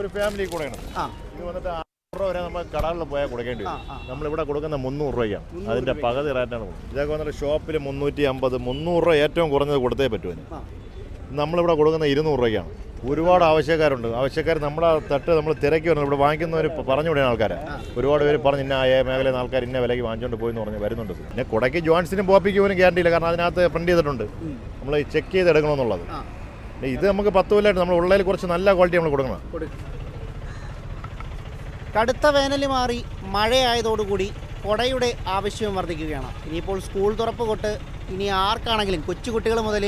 ഒരു ഫാമിലി കൊടുക്കണം ഇത് വന്നിട്ട് ആറ് രൂപ വരെ നമ്മൾ കടകളിൽ പോയാൽ കൊടുക്കേണ്ടി വരും. നമ്മളിവിടെ കൊടുക്കുന്ന മുന്നൂറ് രൂപയ്ക്കാണ്. അതിന്റെ. പകുതി റേറ്റാണ് ഇതൊക്കെ വന്നിട്ട് ഷോപ്പിൽ മുന്നൂറ്റി അമ്പത് മുന്നൂറ് രൂപ ഏറ്റവും കുറഞ്ഞത് കൊടുത്തേ പറ്റുമെന്ന് നമ്മളിവിടെ കൊടുക്കുന്ന ഇരുന്നൂറ് രൂപയ്ക്കാണ്. ഒരുപാട് ആവശ്യക്കാരുണ്ട്. ആവശ്യക്കാർ നമ്മുടെ തട്ട് നമ്മൾ തിരക്കി വരുന്നത് ഇവിടെ വാങ്ങിക്കുന്നവർ പറഞ്ഞു വിടുന്ന ആൾക്കാരെ. ഒരുപാട് പേര് പറഞ്ഞു ഇന്ന ആയ മേഖലയിൽ നിന്ന് ആൾക്കാർ ഇന്ന വിലയ്ക്ക് വാങ്ങിച്ചുകൊണ്ട് പോയി എന്ന് പറഞ്ഞ് വരുന്നുണ്ട്. പിന്നെ കുടയ്ക്ക് ജോൺസിനും പോപ്പിക്ക് പോലും ഗ്യാരണ്ടി ഇല്ല. കാരണം അതിനകത്ത് പ്രിന്റ് ചെയ്തിട്ടുണ്ട്. നമ്മൾ ചെക്ക് ചെയ്ത് എടുക്കണമെന്നുള്ളത് ഇത് നമുക്ക് പത്ത് കൊല്ലമായിട്ട് നമ്മൾ ഉള്ളതിൽ കുറച്ച് നല്ല ക്വാളിറ്റി നമ്മൾ കൊടുക്കണം. കടുത്ത വേനൽ മാറി മഴയായതോടുകൂടി കൊടയുടെ ആവശ്യവും വർദ്ധിക്കുകയാണ്. ഇനിയിപ്പോൾ സ്കൂൾ തുറപ്പ് കൊട്ട് ഇനി ആർക്കാണെങ്കിലും കൊച്ചു കുട്ടികൾ മുതൽ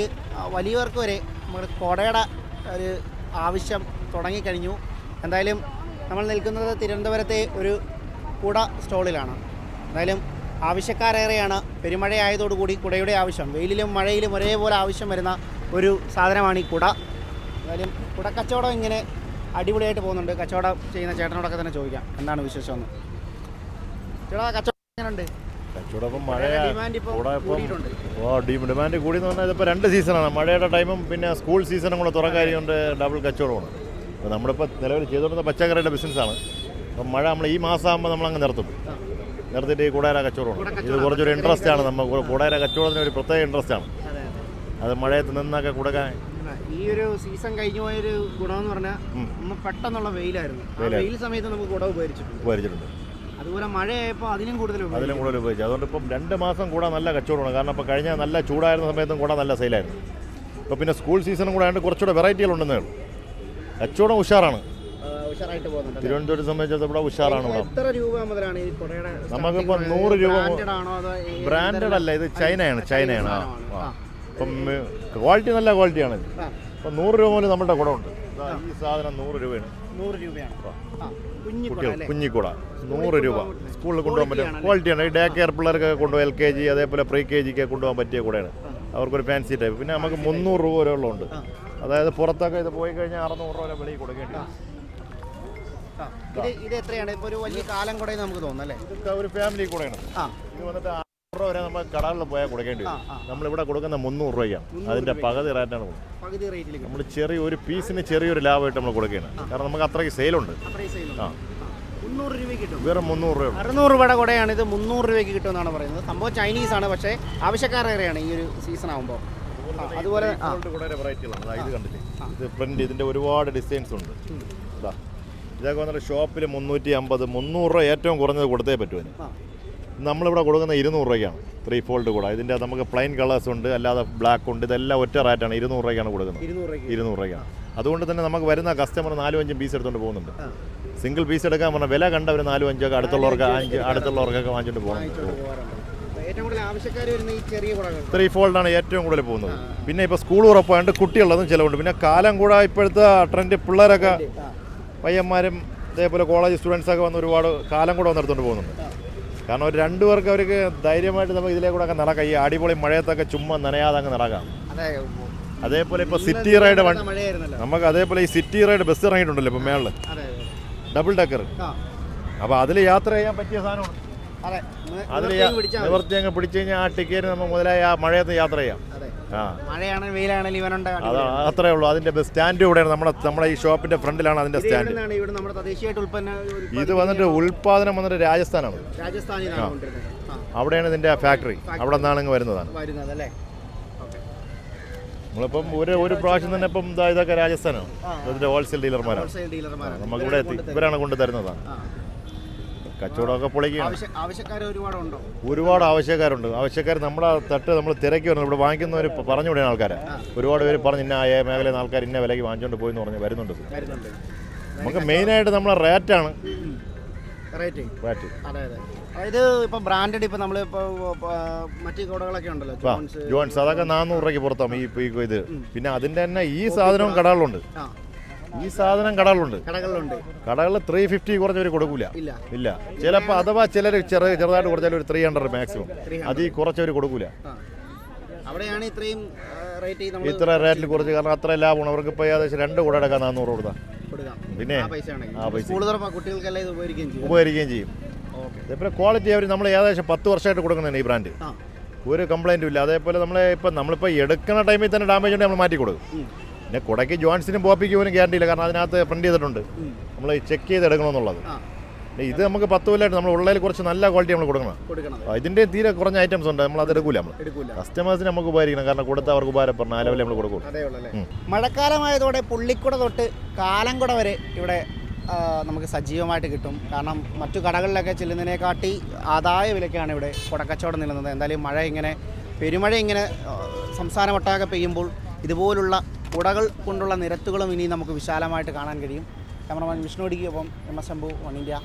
വലിയവർക്ക് വരെ നമ്മുടെ കൊടയുടെ ഒരു ആവശ്യം തുടങ്ങിക്കഴിഞ്ഞു. എന്തായാലും നമ്മൾ നിൽക്കുന്നത് തിരുവനന്തപുരത്തെ ഒരു കുട സ്റ്റോളിലാണ്. എന്തായാലും ആവശ്യക്കാരേറെയാണ്. പെരുമഴയായതോടുകൂടി കുടയുടെ ആവശ്യം വെയിലിലും മഴയിലും ഒരേപോലെ ആവശ്യം വരുന്ന ഒരു സാധനമാണ് ഈ കുട. എന്തായാലും കുട കച്ചവടം ഇങ്ങനെ അടിപൊളിയായിട്ട് പോകുന്നുണ്ട്. കച്ചവടം ചെയ്യുന്ന ചേട്ടനോടൊക്കെ തന്നെ ചോദിക്കാം. എന്താണ് വിശേഷം എന്ന് ചേട്ടാ കച്ചവടം എങ്ങനെയുണ്ട്? കച്ചവടം ഇപ്പം മഴ ഡിമാൻഡ് കൂടി എന്ന് പറഞ്ഞാൽ ഇതിപ്പോൾ രണ്ട് സീസണാണ് മഴയുടെ ടൈമും പിന്നെ സ്കൂൾ സീസണും കൂടെ തുറക്കാരി കൊണ്ട് ഡബിൾ കച്ചവടമാണ്. അപ്പോൾ നമ്മളിപ്പോൾ നിലവിൽ ചെയ്തുകൊണ്ടിരുന്ന പച്ചക്കറിയുടെ ബിസിനസ്സാണ് അപ്പം മഴ നമ്മൾ ഈ മാസം ആകുമ്പോൾ നമ്മളങ്ങ് നിർത്തും. നിർത്തിയിട്ട് ഈ കൂടാര കച്ചവടമാണ്. ഇത് കുറച്ചൊരു ഇൻട്രസ്റ്റ് ആണ്. നമ്മൾ കൂടാര കച്ചവടത്തിന് ഒരു പ്രത്യേക ഇൻട്രസ്റ്റ് ആണ്. അതെ മഴയത്ത് നിന്നൊക്കെ കൊടുക്കാൻ. ഈ ഒരു സീസൺ കഴിഞ്ഞു പോയൊരു ഗുണമെന്ന് പറഞ്ഞാൽ. ഒന്ന് പെട്ടെന്നുള്ള വെയിലായിരുന്നു. വെയിൽ സമയത്ത് നമുക്ക് കുട ഉപകരിച്ചിട്ടുണ്ട് ഉപകരിച്ചിട്ടുണ്ട് അതുപോലെ മഴയായപ്പോൾ അതിനും കൂടുതൽ അതിലും. കൂടുതൽ ഉപയോഗിച്ചു. അതുകൊണ്ട് ഇപ്പം രണ്ട് മാസം കൂടെ നല്ല കച്ചവടമാണ്. കാരണം ഇപ്പോൾ കഴിഞ്ഞ നല്ല ചൂടായിരുന്ന സമയത്തും കൂടെ നല്ല സെയിലായിരുന്നു. ഇപ്പോൾ പിന്നെ സ്കൂൾ സീസണും കൂടെ ആയതുകൊണ്ട് കുറച്ചുകൂടെ വെറൈറ്റികളുണ്ടെന്നേ ഉള്ളൂ. കച്ചവടം ഉഷാറാണ്? തിരുവനന്തപുരത്തെ സംബന്ധിച്ചിടത്തോളം ഇവിടെ ഉഷാറാണ് നമുക്കിപ്പോൾ നൂറ് രൂപ ബ്രാൻഡഡ് അല്ല ഇത് ചൈനയാണ് ചൈനയാണ്. ആ. അപ്പം ക്വാളിറ്റി നല്ല ക്വാളിറ്റിയാണ് അപ്പം നൂറ് രൂപ മുതൽ നമ്മുടെ കുടമുണ്ട്. ഉണ്ട് ഈ സാധനം നൂറ് രൂപയാണ്. നൂറ് രൂപയാണ്. കുട്ടികൾ? കുഞ്ഞിക്കുട. നൂറ് രൂപ. സ്കൂളിൽ കൊണ്ടുപോകാൻ പറ്റും. ക്വാളിറ്റിയാണ് ഈ ഡേ കെയർ പിള്ളേർക്ക് കൊണ്ടുപോകാൻ എൽ കെ ജി അതേപോലെ പ്രീ കെ ജിക്ക് കൊണ്ടുപോകാൻ പറ്റിയ കൂടെയാണ്. അവർക്കൊരു ഫാൻസി ടൈപ്പ് പിന്നെ നമുക്ക് മുന്നൂറ് രൂപ വരെ ഉള്ളതുണ്ട്. അതായത് പുറത്തൊക്കെ ഇത് പോയി കഴിഞ്ഞാൽ അറുന്നൂറ് രൂപ വരെ വെളിയിൽ കൊടുക്കേണ്ടി. ഇത് ഇത് എത്രയാണ്? ഇപ്പൊ ഒരു വലിയ കാലം കൂടെ നമുക്ക് തോന്നുന്നു അല്ലേ? ഒരു ഫാമിലി കൂടെയാണ്. ഇത് വന്നിട്ട് ആറ് രൂപ വരെ നമ്മൾ കടകളിൽ പോയാൽ കൊടുക്കേണ്ടി വരും. നമ്മളിവിടെ കൊടുക്കുന്ന മുന്നൂറ് രൂപയ്ക്കാണ്. അതിന്റെ അതിന്റെ പകുതി റേറ്റാണ് കൊടുക്കുന്നത്. പകുതി റേറ്റിൽ നമ്മൾ ചെറിയ ഒരു പീസിന് ചെറിയൊരു ലാഭമായിട്ട് നമ്മൾ കൊടുക്കുകയാണ്. കാരണം നമുക്ക് അത്രയ്ക്ക് സെയിലുണ്ട്. ആ. മുന്നൂറ് രൂപയ്ക്ക് കിട്ടും. വെറും മുന്നൂറ് രൂപ അറുന്നൂറ് രൂപയുടെ കൂടെയാണ് ഇത്. മുന്നൂറ് രൂപയ്ക്ക് കിട്ടുമെന്നാണ് പറയുന്നത്. സംഭവം ചൈനീസ് ആണ് പക്ഷേ ആവശ്യക്കാരേറെയാണ് ഈ ഒരു സീസൺ ആകുമ്പോൾ അതുപോലെ ഇത് കണ്ടില്ലേ? ഇത് പ്രിന്റ് ഇതിന്റെ ഒരുപാട് ഡിസൈൻസ് ഉണ്ട്. ഇതാ ഇതൊക്കെ വന്നിട്ട് ഷോപ്പിൽ മുന്നൂറ്റി അമ്പത് മുന്നൂറ് രൂപ ഏറ്റവും കുറഞ്ഞത് കൊടുത്തേ പറ്റുമതിന് ആ. നമ്മളിവിടെ കൊടുക്കുന്ന ഇരുന്നൂറ് രൂപയ്ക്കാണ്. ത്രീ ഫോൾഡ് കൂടെ. ഇതിന്റെ നമുക്ക് പ്ലെയിൻ കളേഴ്സ് ഉണ്ട് അല്ലാതെ ബ്ലാക്ക് ഉണ്ട്. ഇതെല്ലാം ഒറ്റ റേറ്റാണ് ഇരുന്നൂറ് രൂപയ്ക്കാണ് കൊടുക്കുന്നത്. ഇരുന്നൂറ് രൂപയ്ക്ക്. രൂപയ്ക്കാണ്. അതുകൊണ്ട് തന്നെ നമുക്ക് വരുന്ന കസ്റ്റമർ നാലും അഞ്ചും പീസ് എടുത്തുകൊണ്ട് പോകുന്നുണ്ട് സിംഗിൾ പീസ് എടുക്കാൻ പറഞ്ഞാൽ വില കണ്ടവർ നാലും അഞ്ചൊക്കെ അടുത്തുള്ളവർക്ക് അഞ്ച് അടുത്തുള്ളവർക്കൊക്കെ വാങ്ങിച്ചിട്ട് പോകുന്നുണ്ട് ത്രീ ഫോൾഡാണ് ഏറ്റവും കൂടുതൽ പോകുന്നത്. പിന്നെ ഇപ്പോൾ സ്കൂൾ ഉറപ്പായതുകൊണ്ട് കുട്ടിയുള്ളതും ചിലവുണ്ട്. പിന്നെ കാലം കൂടെ ഇപ്പോഴത്തെ ട്രെൻഡ് പിള്ളേരൊക്കെ. പയ്യന്മാരും അതേപോലെ കോളേജ് സ്റ്റുഡൻസൊക്കെ വന്ന് ഒരുപാട് കാലം കൂടെ വന്നെടുത്തുകൊണ്ട് പോകുന്നുണ്ട്. കാരണം ഒരു രണ്ടു പേർക്ക് അവർക്ക് ധൈര്യമായിട്ട് നമുക്ക് ഇതിലേ കൂടെ ഒക്കെ നടക്കാം. ഈ അടിപൊളി മഴയത്തൊക്കെ ചുമ്മാ നനയാതെ അങ്ങ് നടക്കാം. അതേപോലെ ഇപ്പോൾ സിറ്റി റൈഡ് നമുക്ക് അതേപോലെ ഈ സിറ്റി റൈഡ് ബസ് ഇറങ്ങിയിട്ടുണ്ടല്ലോ ഇപ്പോൾ മേളിൽ അതെ അതെ ഡബിൾ ഡെക്കർ അപ്പൊ അപ്പോൾ അതിൽ യാത്ര ചെയ്യാൻ പറ്റിയ സാധനമാണ്. അതെ അതിൽ. നിവർത്തി അങ്ങ് പിടിച്ചു കഴിഞ്ഞാൽ ആ ടിക്കറ്റ് നമുക്ക് മുതലായ ആ മഴയത്ത് യാത്ര ചെയ്യാം. മഴയാണെങ്കിലും വെയിലാണെങ്കിലും ഇവനുണ്ട് അത് അത്രേ ഉള്ളൂ. അതിന്റെ സ്റ്റാൻഡ് ഇവിടെയാണ്. നമ്മുടെ നമ്മുടെ ഈ ഷോപ്പിന്റെ ഫ്രണ്ടിലാണ് അതിന്റെ സ്റ്റാൻഡ്. ഇവിടെ നമ്മുടെ തദ്ദേശീയമായിട്ട് ഉൽപ്പന്ന ഇത് വന്നിട്ട് ഉൽപാദനം വന്നിട്ട് രാജസ്ഥാനാണ്. രാജസ്ഥാനിലാണ് അവിടെയാണ് ഇതിന്റെ ഫാക്ടറി അവിടെ നിന്നാണ് ഇങ്ങ് വരുന്നതാണ്. നമ്മളിപ്പം ഒരു ഒരു പ്രാവശ്യം തന്നെ ഇപ്പം ഇതാ ഇതൊക്കെ രാജസ്ഥാനാണ്. ഇതിന്റെ ഹോൾസെയിൽ ഡീലർമാരാണ് ഹോൾസെയിൽ ഡീലർമാരാണ് നമുക്ക് ഇവിടെ എത്തി. ഇവരാണ് കൊണ്ടുതരുന്നതാണ്. കച്ചവടമൊക്കെ പൊളിക്കുകയാണ്. ഒരുപാട് ആവശ്യക്കാരുണ്ട്. ആവശ്യക്കാർ നമ്മുടെ തട്ട് നമ്മൾ തിരക്കി വരുന്നത് ഇവിടെ വാങ്ങിക്കുന്നവർ പറഞ്ഞു വിടുന്ന ആൾക്കാരെ. ഒരുപാട് പേര് പറഞ്ഞു ഇന്ന ആ മേഖലയിൽ ആൾക്കാർ ഇന്ന വിലയ്ക്ക് വാങ്ങിച്ചുകൊണ്ട് പോയി എന്ന് പറഞ്ഞ് വരുന്നുണ്ട് നമുക്ക് മെയിനായിട്ട് നമ്മളെ റേറ്റാണ് റേറ്റ് ആണ് അതെ അതെ. അതായത് ഇപ്പം ബ്രാൻഡഡ് ഇപ്പം നമ്മൾ മറ്റു കുടകളൊക്കെ ഉണ്ടല്ലോ ജോൺസ് അതൊക്കെ നാനൂറ് രൂപയ്ക്ക് പുറത്താകും ഈ ഇത്. പിന്നെ അതിന്റെ തന്നെ ഈ സാധനവും കടകളുണ്ട് ഈ സാധനം കടകളുണ്ട്. കടകളിലുണ്ട് കടകളിൽ ത്രീ ഫിഫ്റ്റി കുറഞ്ഞവർ കൊടുക്കൂല. ഇല്ല. ചിലപ്പോൾ അഥവാ ചിലർ ചെറിയ ചെറുതായിട്ട് കുറച്ചാൽ ഒരു ത്രീ ഹൺഡ്രഡ് മാക്സിമം 300. അത് ഈ കുറച്ചവർ കൊടുക്കൂല. അവിടെയാണ് ഇത്രയും റേറ്റ് ഇത്ര റേറ്റിൽ കുറച്ച് കാരണം അത്ര ലാഭമാണ്. അവർക്ക് ഇപ്പോൾ ഏകദേശം രണ്ട് കൂടെ എടുക്കാൻ നാന്നൂറ് കൊടുത്താൽ പിന്നെ ആ പൈസ ഉപകരിക്കുകയും ചെയ്യും. പിന്നെ ക്വാളിറ്റി അവർ നമ്മൾ ഏകദേശം പത്ത് വർഷമായിട്ട് കൊടുക്കുന്നതാണ് ഈ ബ്രാൻഡ് ഒരു കംപ്ലൈന്റും ഇല്ല. അതേപോലെ നമ്മളെ ഇപ്പം നമ്മളിപ്പോ എടുക്കുന്ന ടൈമിൽ തന്നെ ഡാമേജ് ഉണ്ടെങ്കിൽ നമ്മൾ മാറ്റി കൊടുക്കും. പിന്നെ കുടയ്ക്ക് ജോയിൻസിനും പോപ്പിക്ക് പോലും ഗ്യാരണ്ടി ഇല്ല. കാരണം അതിനകത്ത് പ്രിന്റ് ചെയ്തിട്ടുണ്ട്. നമ്മൾ ചെക്ക് ചെയ്ത് എടുക്കണമെന്നുള്ളത് ഇത് നമുക്ക് പത്ത് കൊല്ലമായിട്ട് നമ്മൾ ഉള്ളതിൽ കുറച്ച് നല്ല ക്വാളിറ്റി നമ്മൾ കൊടുക്കണം. ഇതിന്റെ തീരെ കുറഞ്ഞ ഐറ്റംസ് ഉണ്ട്. നമ്മൾ അത് എടുക്കൂല നമ്മൾ കസ്റ്റമേഴ്സിന് നമുക്ക് ഉപകരിക്കണം. കാരണം കൊടുത്ത അവർക്ക് ഉപകാരപ്പെടണം. ആ ലെവലിൽ നമ്മൾ കൊടുക്കും. മഴക്കാലമായതോടെ പുള്ളിക്കുട തൊട്ട് കാലംകുട വരെ ഇവിടെ നമുക്ക് സജീവമായിട്ട് കിട്ടും. കാരണം മറ്റു കടകളിലൊക്കെ ചെല്ലുന്നതിനെക്കാട്ടി ആദായ വിലക്കാണ് ഇവിടെ കുടക്കച്ചവടം നിൽക്കുന്നത് എന്തായാലും മഴ ഇങ്ങനെ പെരുമഴ ഇങ്ങനെ സംസ്ഥാനം സംസ്ഥാനമൊട്ടാകെ പെയ്യുമ്പോൾ ഇതുപോലുള്ള കുടകൾ കൊണ്ടുള്ള നിരത്തുകളും ഇനി നമുക്ക് വിശാലമായിട്ട് കാണാൻ കഴിയും. ക്യാമറമാൻ വിഷ്ണു ഒപ്പം M S Shambhu one India.